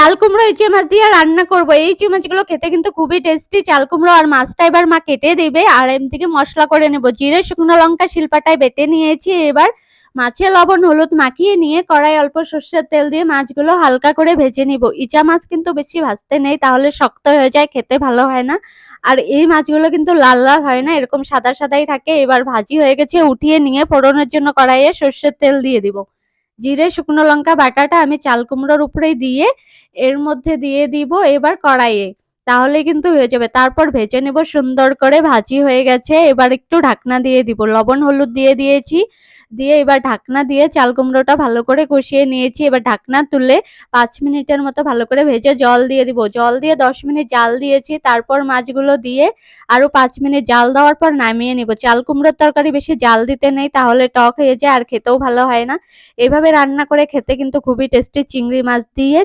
চাল কুমড়ো, ইচে মাছ দিয়ে রান্না করব। এই ইচে মাছগুলো খেতে কিন্তু খুবই টেস্টি চাল কুমড়ো আর মাছটা এবার মা কেটে দেবে। আর এমদিকে মশলা করে নেব। জিরে, শুকনো লঙ্কা, শিলপাটায় বেটে নিয়েছি। এবার মাছে লবণ, হলুদ মাখিয়ে নিয়ে কড়াই অল্প সর্ষের তেল দিয়ে মাছগুলো হালকা করে ভেজে নিব। ইচা মাছ কিন্তু বেশি ভাজতে নেই, তাহলে শক্ত হয়ে যায়, খেতে ভালো হয় না। আর এই মাছগুলো কিন্তু লাল লাল হয় না, এরকম সাদা সাদাই থাকে। এবার ভাজি হয়ে গেছে, উঠিয়ে নিয়ে ফোড়নের জন্য কড়াইয়ে সর্ষের তেল দিয়ে দিব। জিরে শুকনো লঙ্কা বাটাটা আমি চাল কুমড়োর উপরে দিয়ে এর মধ্যে দিয়ে দিব এবার কড়াইয়ে। তাহলে কিন্তু হয়ে যাবে। তারপর ভেজে নেব সুন্দর করে, ভাজি হয়ে গেছে। এবার একটু ঢাকনা দিয়ে দিব। লবণ, হলুদ দিয়ে দিয়েছি। দিয়ে এবার ঢাকনা দিয়ে চাল কুমড়োটা ভালো করে কষিয়ে নিয়েছি। এবার ঢাকনা তুলে পাঁচ মিনিটের মতো ভালো করে ভেজে জল দিয়ে দিব। জল দিয়ে দশ মিনিট জাল দিয়েছি। তারপর মাছগুলো দিয়ে আরও পাঁচ মিনিট জাল দেওয়ার পর নামিয়ে নিব। চাল কুমড়োর তরকারি বেশি জাল দিতে নেই, তাহলে টক হয়ে যায় আর খেতেও ভালো হয় না। এভাবে রান্না করে খেতে কিন্তু খুবই টেস্টি। চিংড়ি মাছ দিয়ে